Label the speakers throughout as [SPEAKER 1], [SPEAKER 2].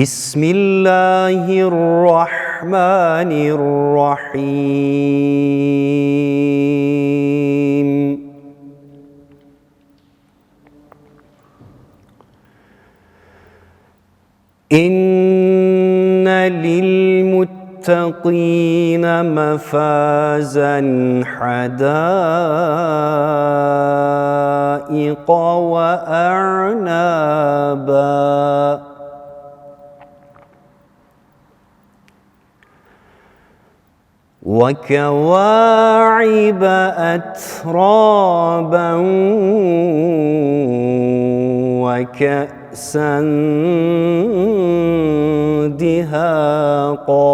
[SPEAKER 1] بسم الله الرحمن الرحيم. إن للمتقين مفازا حدائق وأعنابا. وكواعب أترابا وكأسا دهاقا.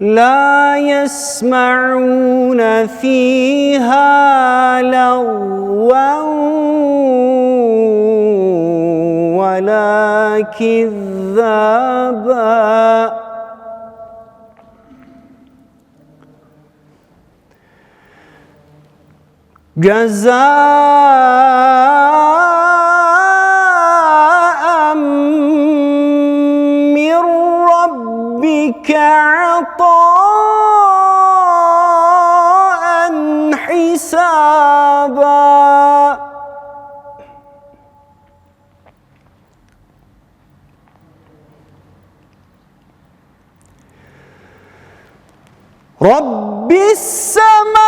[SPEAKER 1] لا يسمعون فيها لغوا ولا كذابا جزاء من ربك عطاء حسابا Rabbis sema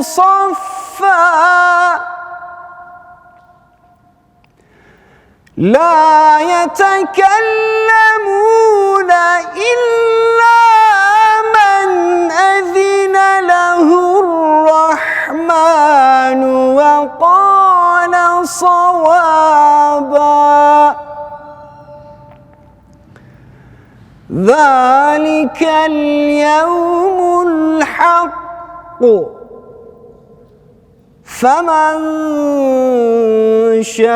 [SPEAKER 1] صفا. لا يتكلمون إلا من أذن له الرحمن وقال صوابا. ذلك اليوم الحق. فمن شاء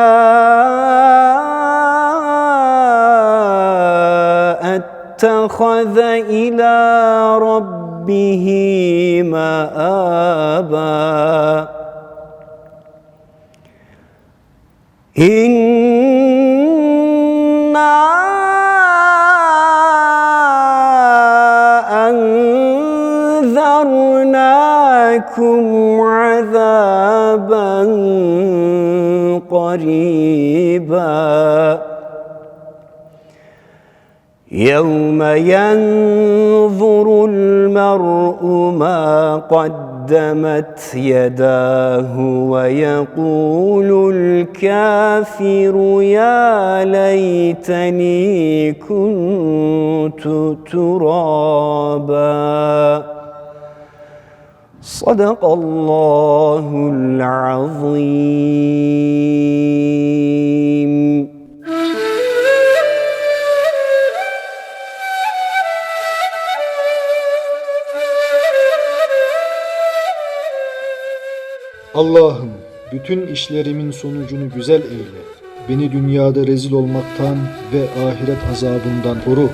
[SPEAKER 1] اتخذ إلى ربه مآبا. إنا أنذرناكم عذابا قريبا. يوم ينظر المرء ما قدمت يداه ويقول الكافر يا ليتني كنت ترابا. صدق الله العظيم
[SPEAKER 2] Allah'ım bütün işlerimin sonucunu güzel eyle. Beni dünyada rezil olmaktan ve ahiret azabından koru.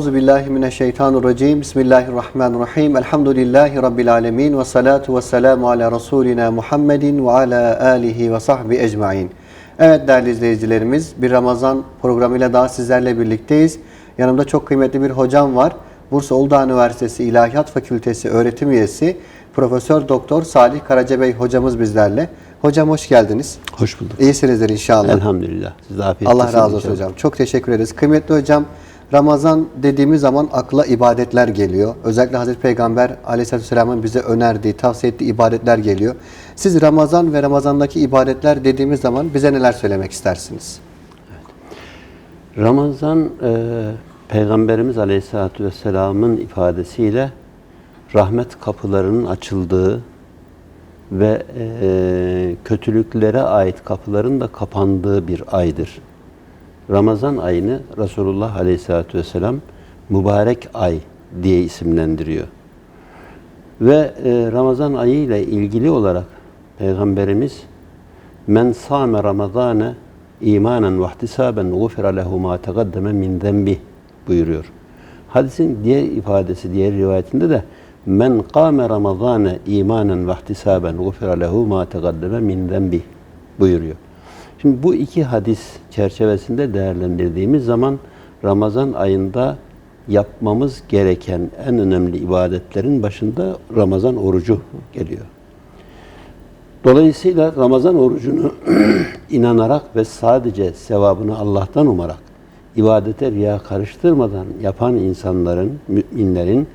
[SPEAKER 3] Euzu billahi mineşşeytanirracim. Bismillahirrahmanirrahim. Elhamdülillahi rabbil alamin ve salatu vesselamu ala rasulina Muhammedin ve ala alihi ve sahbi ecmaîn. Evet değerli izleyicilerimiz, bir Ramazan programıyla daha sizlerle birlikteyiz. Yanımda çok kıymetli bir hocam var. Bursa Uludağ Üniversitesi İlahiyat Fakültesi öğretim üyesi Profesör Doktor Salih Karacabey hocamız bizlerle. Hocam hoş geldiniz.
[SPEAKER 4] Hoş bulduk.
[SPEAKER 3] İyisinizdir inşallah.
[SPEAKER 4] Elhamdülillah. Siz de afiyet
[SPEAKER 3] Allah razı olsun hocam. Çok teşekkür ederiz. Kıymetli hocam, Ramazan dediğimiz zaman akla ibadetler geliyor. Özellikle Hazreti Peygamber Aleyhisselatü Vesselam'ın bize önerdiği, tavsiye ettiği ibadetler geliyor. Siz Ramazan ve Ramazan'daki ibadetler dediğimiz zaman bize neler söylemek istersiniz?
[SPEAKER 4] Ramazan e, Peygamberimiz Aleyhisselatü Vesselam'ın ifadesiyle rahmet kapılarının açıldığı ve e, kötülüklere ait kapıların da kapandığı bir aydır. Ramazan ayını Resulullah Aleyhisselatü Vesselam mübarek ay diye isimlendiriyor. Ve e, Ramazan ayı ile ilgili olarak Peygamberimiz Men sâme Ramazâne imanen ve ihtisâben gufira lehu mâ tegaddeme min zenbih buyuruyor. Hadisin diğer ifadesi, diğer rivayetinde de Men kâme Ramazâne imanen ve ihtisâben gufira lehu mâ tegaddeme min zenbih buyuruyor. Şimdi bu iki hadis çerçevesinde değerlendirdiğimiz zaman Ramazan ayında yapmamız gereken en önemli ibadetlerin başında Ramazan orucu geliyor. Dolayısıyla Ramazan orucunu inanarak ve sadece sevabını Allah'tan umarak ibadete riya karıştırmadan yapan insanların, müminlerin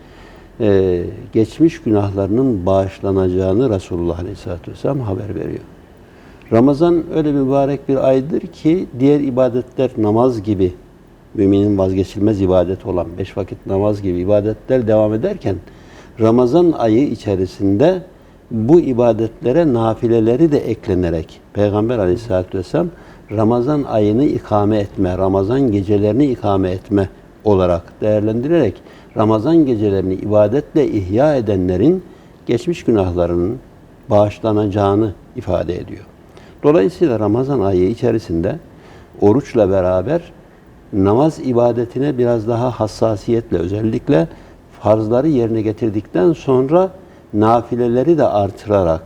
[SPEAKER 4] e, geçmiş günahlarının bağışlanacağını Resulullah Aleyhisselatü Vesselam haber veriyor. Ramazan öyle mübarek bir aydır ki diğer ibadetler namaz gibi müminin vazgeçilmez ibadet olan beş vakit namaz gibi ibadetler devam ederken Ramazan ayı içerisinde bu ibadetlere nafileleri de eklenerek Peygamber aleyhissalatü vesselam Ramazan ayını ikame etme, Ramazan gecelerini ikame etme olarak değerlendirerek Ramazan gecelerini ibadetle ihya edenlerin geçmiş günahlarının bağışlanacağını ifade ediyor. Dolayısıyla Ramazan ayı içerisinde oruçla beraber namaz ibadetine biraz daha hassasiyetle özellikle farzları yerine getirdikten sonra nafileleri de artırarak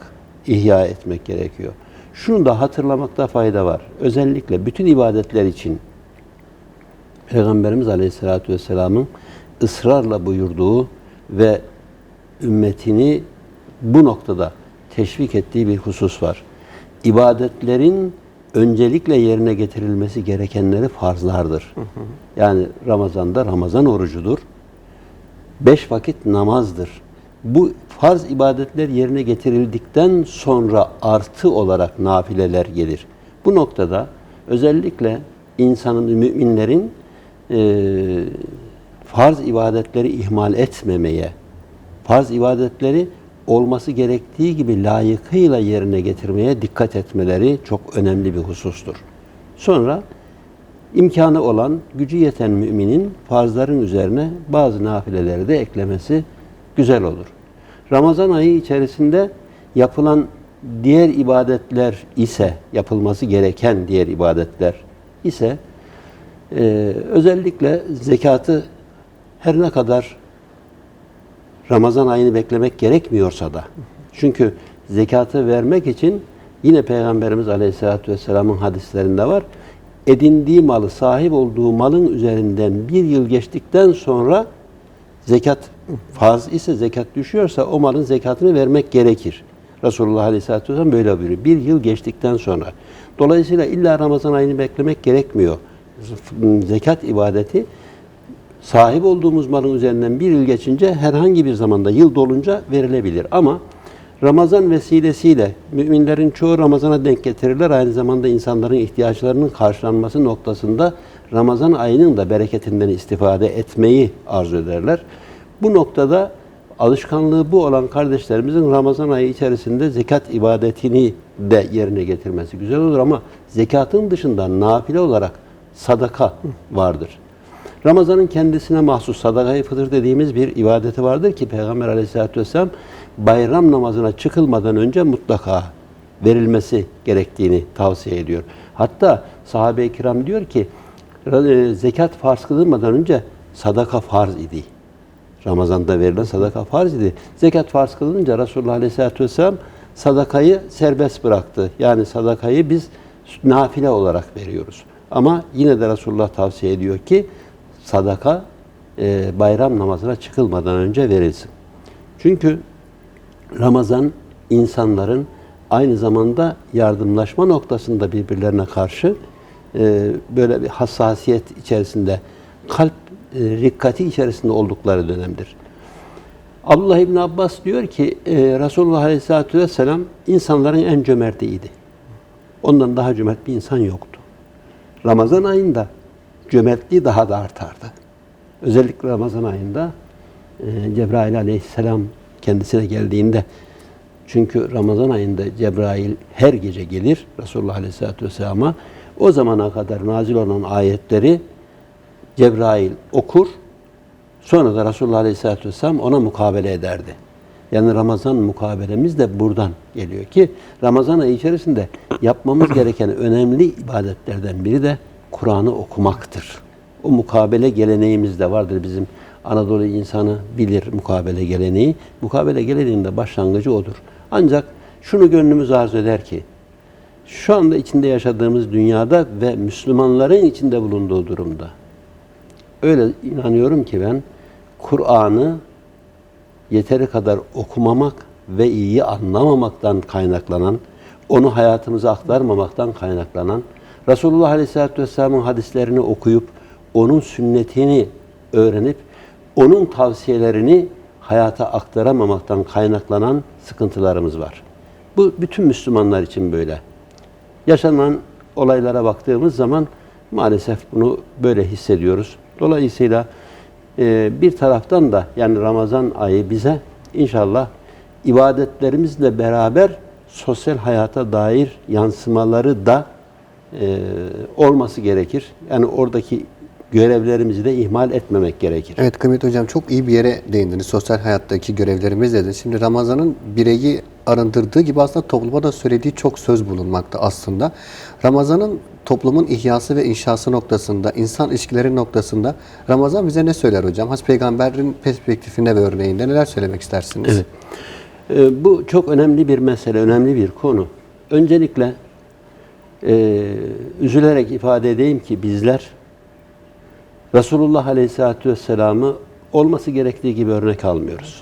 [SPEAKER 4] ihya etmek gerekiyor. Şunu da hatırlamakta fayda var. Özellikle bütün ibadetler için Peygamberimiz Aleyhisselatü Vesselam'ın ısrarla buyurduğu ve ümmetini bu noktada teşvik ettiği bir husus var. İbadetlerin öncelikle yerine getirilmesi gerekenleri farzlardır. Yani Ramazan'da Ramazan orucudur. Beş vakit namazdır. Bu farz ibadetler yerine getirildikten sonra artı olarak nafileler gelir. Bu noktada özellikle insanın, müminlerin e, farz ibadetleri ihmal etmemeye, farz ibadetleri olması gerektiği gibi layıkıyla yerine getirmeye dikkat etmeleri çok önemli bir husustur. Sonra imkanı olan, gücü yeten müminin farzların üzerine bazı nafileleri de eklemesi güzel olur. Ramazan ayı içerisinde yapılan diğer ibadetler ise, yapılması gereken diğer ibadetler ise e, özellikle zekatı her ne kadar Ramazan ayını beklemek gerekmiyorsa da. Çünkü zekatı vermek için yine Peygamberimiz Aleyhisselatü Vesselam'ın hadislerinde var. Edindiği malı, sahip olduğu malın üzerinden bir yıl geçtikten sonra zekat farz ise zekat düşüyorsa o malın zekatını vermek gerekir. Resulullah Aleyhisselatü Vesselam böyle buyuruyor. Bir yıl geçtikten sonra. Dolayısıyla illa Ramazan ayını beklemek gerekmiyor. Zekat ibadeti sahip olduğumuz malın üzerinden bir yıl geçince herhangi bir zamanda yıl dolunca verilebilir. Ama Ramazan vesilesiyle müminlerin çoğu Ramazan'a denk getirirler. Aynı zamanda insanların ihtiyaçlarının karşılanması noktasında Ramazan ayının da bereketinden istifade etmeyi arzu ederler. Bu noktada alışkanlığı bu olan kardeşlerimizin Ramazan ayı içerisinde zekat ibadetini de yerine getirmesi güzel olur ama zekatın dışında nafile olarak sadaka vardır. Ramazanın kendisine mahsus sadakayı fıtır dediğimiz bir ibadeti vardır ki Peygamber aleyhissalatü vesselam bayram namazına çıkılmadan önce mutlaka verilmesi gerektiğini tavsiye ediyor. Hatta sahabe-i kiram diyor ki e, zekat farz kılınmadan önce sadaka farz idi. Ramazan'da verilen sadaka farz idi. Zekat farz kılınca Resulullah Aleyhisselatü Vesselam sadakayı serbest bıraktı. Yani sadakayı biz nafile olarak veriyoruz. Ama yine de Resulullah tavsiye ediyor ki sadaka e, bayram namazına çıkılmadan önce verilsin. Çünkü Ramazan insanların aynı zamanda yardımlaşma noktasında birbirlerine karşı e, böyle bir hassasiyet içerisinde, kalp e, rikkati içerisinde oldukları dönemdir. Abdullah İbni Abbas diyor ki e, Resulullah Aleyhisselatü Vesselam insanların en cömertiydi. Ondan daha cömert bir insan yoktu. Ramazan ayında cömertliği daha da artardı. Özellikle Ramazan ayında e, Cebrail Aleyhisselam kendisine geldiğinde çünkü Ramazan ayında Cebrail her gece gelir Resulullah Aleyhisselatü Vesselam'a. O zamana kadar nazil olan ayetleri Cebrail okur. Sonra da Resulullah Aleyhisselatü Vesselam ona mukabele ederdi. Yani Ramazan mukabelemiz de buradan geliyor ki Ramazan ayı içerisinde yapmamız gereken önemli ibadetlerden biri de Kur'an'ı okumaktır. O mukabele geleneğimiz de vardır bizim. Anadolu insanı bilir mukabele geleneği. Mukabele geleneğinde başlangıcı odur. Ancak şunu gönlümüz arzu eder ki şu anda içinde yaşadığımız dünyada ve Müslümanların içinde bulunduğu durumda öyle inanıyorum ki ben Kur'an'ı yeteri kadar okumamak ve iyi anlamamaktan kaynaklanan, onu hayatımıza aktarmamaktan kaynaklanan, Resulullah Aleyhisselatü Vesselam'ın hadislerini okuyup, onun sünnetini öğrenip, onun tavsiyelerini hayata aktaramamaktan kaynaklanan sıkıntılarımız var. Bu bütün Müslümanlar için böyle. Yaşanan olaylara baktığımız zaman maalesef bunu böyle hissediyoruz. Dolayısıyla e, bir taraftan da yani Ramazan ayı bize inşallah ibadetlerimizle beraber sosyal hayata dair yansımaları da e, olması gerekir. Yani oradaki görevlerimizi de ihmal etmemek gerekir.
[SPEAKER 3] Evet kıymetli hocam çok iyi bir yere değindiniz. Sosyal hayattaki görevlerimiz dediniz. Şimdi Ramazan'ın bireyi arındırdığı gibi aslında topluma da söylediği çok söz bulunmakta aslında. Ramazan'ın toplumun ihyası ve inşası noktasında, insan ilişkileri noktasında Ramazan bize ne söyler hocam? Has Peygamber'in perspektifinde ve örneğinde neler söylemek istersiniz?
[SPEAKER 4] Evet. Ee, bu çok önemli bir mesele, önemli bir konu. Öncelikle e, üzülerek ifade edeyim ki bizler Resulullah Aleyhisselatü Vesselam'ı olması gerektiği gibi örnek almıyoruz.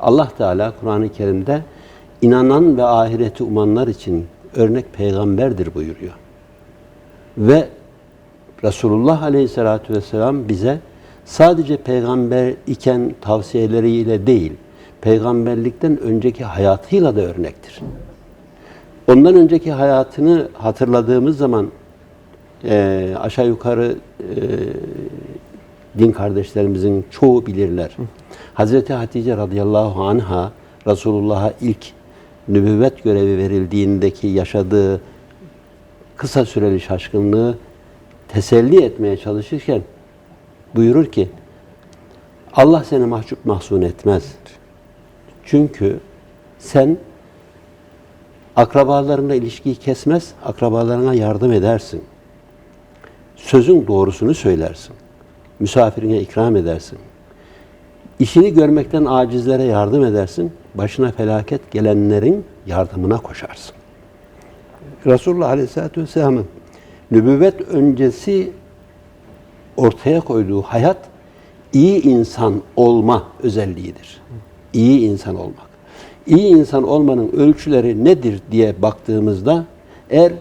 [SPEAKER 4] Allah Teala Kur'an-ı Kerim'de inanan ve ahireti umanlar için örnek peygamberdir buyuruyor. Ve Resulullah Aleyhisselatü Vesselam bize sadece peygamber iken tavsiyeleriyle değil, peygamberlikten önceki hayatıyla da örnektir. Ondan önceki hayatını hatırladığımız zaman e, aşağı yukarı e, din kardeşlerimizin çoğu bilirler. Hazreti Hatice radıyallahu anha Resulullah'a ilk nübüvvet görevi verildiğindeki yaşadığı kısa süreli şaşkınlığı teselli etmeye çalışırken buyurur ki Allah seni mahcup mahzun etmez. Çünkü sen akrabalarınla ilişkiyi kesmez, akrabalarına yardım edersin. Sözün doğrusunu söylersin. Misafirine ikram edersin. İşini görmekten acizlere yardım edersin. Başına felaket gelenlerin yardımına koşarsın. Resulullah Aleyhisselatü Vesselam'ın nübüvvet öncesi ortaya koyduğu hayat iyi insan olma özelliğidir. İyi insan olmak. İyi insan olmanın ölçüleri nedir diye baktığımızda eğer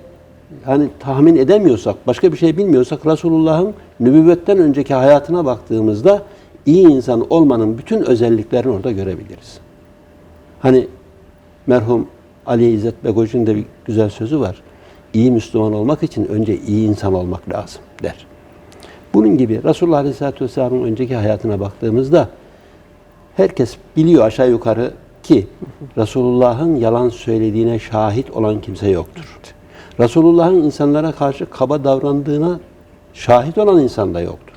[SPEAKER 4] hani tahmin edemiyorsak, başka bir şey bilmiyorsak Resulullah'ın nübüvvetten önceki hayatına baktığımızda iyi insan olmanın bütün özelliklerini orada görebiliriz. Hani merhum Ali İzzet Begoç'un da bir güzel sözü var. İyi Müslüman olmak için önce iyi insan olmak lazım der. Bunun gibi Resulullah Aleyhisselatü Vesselam'ın önceki hayatına baktığımızda herkes biliyor aşağı yukarı ki Resulullah'ın yalan söylediğine şahit olan kimse yoktur. Resulullah'ın insanlara karşı kaba davrandığına şahit olan insan da yoktur.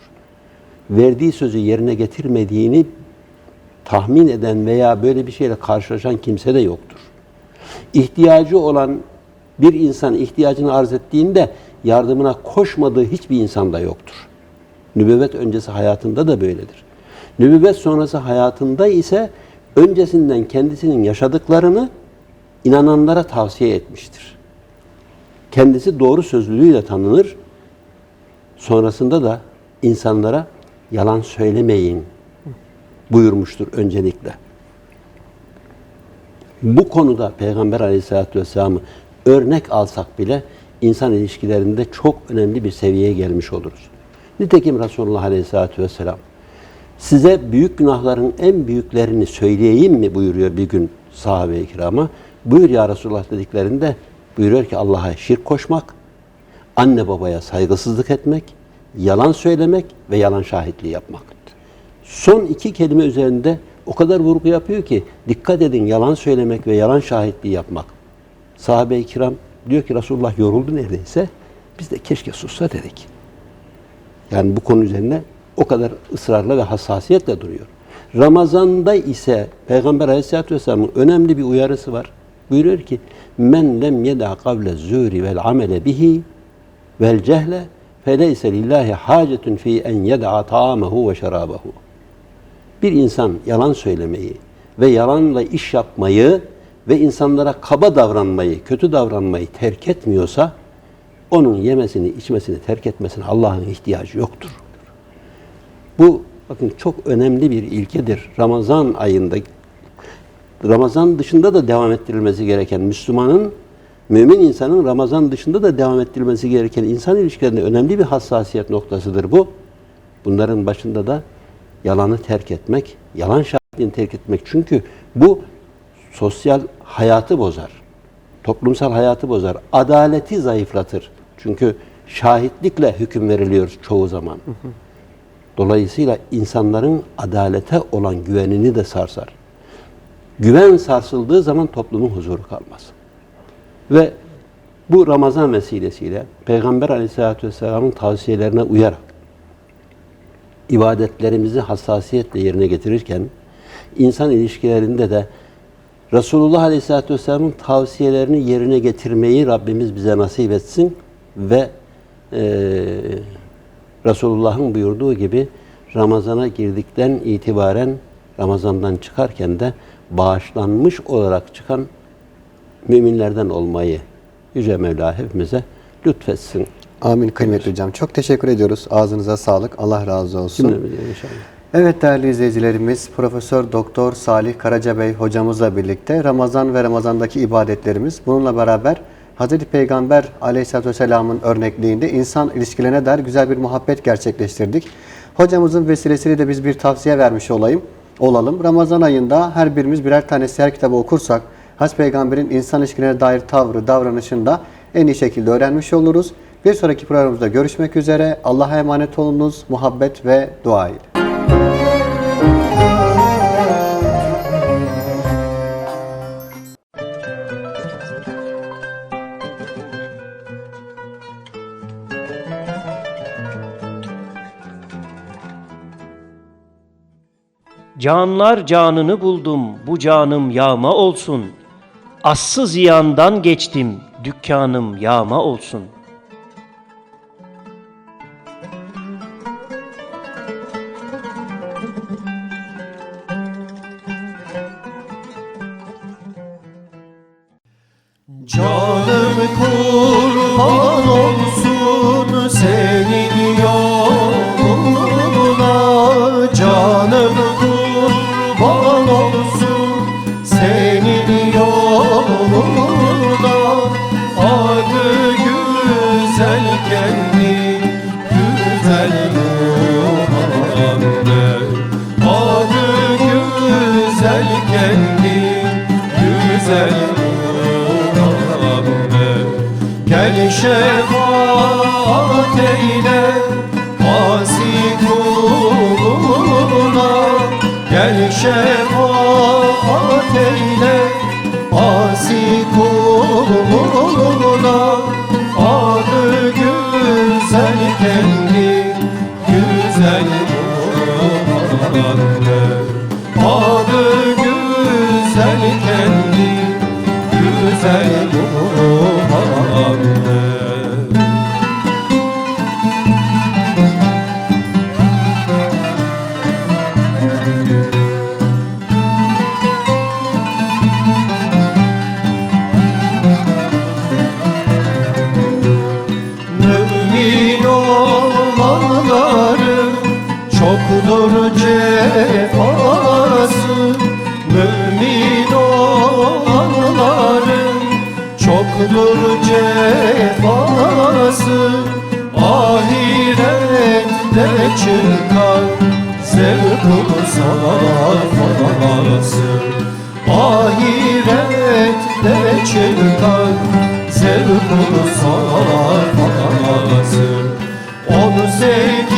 [SPEAKER 4] Verdiği sözü yerine getirmediğini tahmin eden veya böyle bir şeyle karşılaşan kimse de yoktur. İhtiyacı olan bir insan ihtiyacını arz ettiğinde yardımına koşmadığı hiçbir insan da yoktur. Nübüvvet öncesi hayatında da böyledir. Nübüvvet sonrası hayatında ise öncesinden kendisinin yaşadıklarını inananlara tavsiye etmiştir. Kendisi doğru sözlülüğüyle tanınır. Sonrasında da insanlara yalan söylemeyin buyurmuştur öncelikle. Bu konuda Peygamber Aleyhisselatü Vesselam'ı örnek alsak bile insan ilişkilerinde çok önemli bir seviyeye gelmiş oluruz. Nitekim Resulullah Aleyhisselatü Vesselam size büyük günahların en büyüklerini söyleyeyim mi buyuruyor bir gün sahabe-i kirama. Buyur ya Resulullah dediklerinde buyuruyor ki Allah'a şirk koşmak, anne babaya saygısızlık etmek, yalan söylemek ve yalan şahitliği yapmak. Son iki kelime üzerinde o kadar vurgu yapıyor ki dikkat edin yalan söylemek ve yalan şahitliği yapmak. Sahabe-i kiram diyor ki Resulullah yoruldu neredeyse. Biz de keşke sussa dedik. Yani bu konu üzerine o kadar ısrarla ve hassasiyetle duruyor. Ramazanda ise Peygamber Aleyhisselatü Vesselam'ın önemli bir uyarısı var. Buyuruyor ki men lem yeda kavle zuri vel amele bihi vel cehle feleyse lillahi hacetun fi en yed'a ta'amehu ve şerabehu. Bir insan yalan söylemeyi ve yalanla iş yapmayı ve insanlara kaba davranmayı, kötü davranmayı terk etmiyorsa onun yemesini, içmesini terk etmesine Allah'ın ihtiyacı yoktur. Bu bakın çok önemli bir ilkedir. Ramazan ayında Ramazan dışında da devam ettirilmesi gereken Müslümanın mümin insanın Ramazan dışında da devam ettirilmesi gereken insan ilişkilerinde önemli bir hassasiyet noktasıdır bu. Bunların başında da yalanı terk etmek, yalan şahitliğini terk etmek. Çünkü bu sosyal hayatı bozar. Toplumsal hayatı bozar. Adaleti zayıflatır. Çünkü şahitlikle hüküm veriliyor çoğu zaman. Dolayısıyla insanların adalete olan güvenini de sarsar. Güven sarsıldığı zaman toplumun huzuru kalmaz. Ve bu Ramazan vesilesiyle Peygamber Aleyhisselatü Vesselam'ın tavsiyelerine uyarak ibadetlerimizi hassasiyetle yerine getirirken insan ilişkilerinde de Resulullah Aleyhisselatü Vesselam'ın tavsiyelerini yerine getirmeyi Rabbimiz bize nasip etsin ve e, Resulullah'ın buyurduğu gibi Ramazan'a girdikten itibaren Ramazan'dan çıkarken de bağışlanmış olarak çıkan müminlerden olmayı Yüce Mevla hepimize lütfetsin.
[SPEAKER 3] Amin kıymetli hocam. Çok teşekkür ediyoruz. Ağzınıza sağlık. Allah razı olsun.
[SPEAKER 4] İnşallah.
[SPEAKER 3] Evet değerli izleyicilerimiz Profesör Doktor Salih Karacabey hocamızla birlikte Ramazan ve Ramazan'daki ibadetlerimiz bununla beraber Hazreti Peygamber Aleyhisselatü Vesselam'ın örnekliğinde insan ilişkilerine dair güzel bir muhabbet gerçekleştirdik. Hocamızın vesilesiyle de biz bir tavsiye vermiş olayım, olalım. Ramazan ayında her birimiz birer tane siyer kitabı okursak Hazreti Peygamber'in insan ilişkilerine dair tavrı, davranışını da en iyi şekilde öğrenmiş oluruz. Bir sonraki programımızda görüşmek üzere. Allah'a emanet olunuz. Muhabbet ve dua ile.
[SPEAKER 5] Canlar canını buldum, bu canım yağma olsun. Assız ziyandan geçtim, dükkanım yağma olsun.
[SPEAKER 6] Gel şefaat eyle asi kuluna Gel şefaat cefası Mümin olan olur cefası. Ahirette çıkar Zevkul safası Ahirette çıkar Zevkul safası On sekiz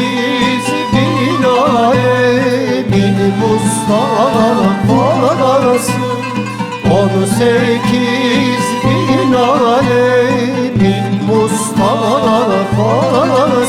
[SPEAKER 6] alemin Mustafa'sı On sekiz bin alemin Mustafa'sı Adı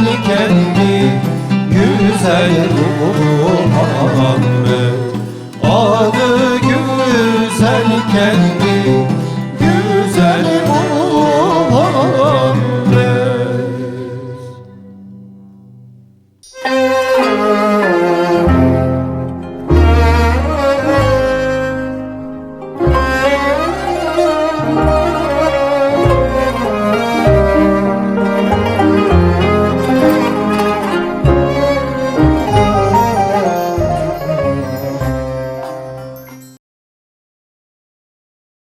[SPEAKER 6] güzel kendi güzel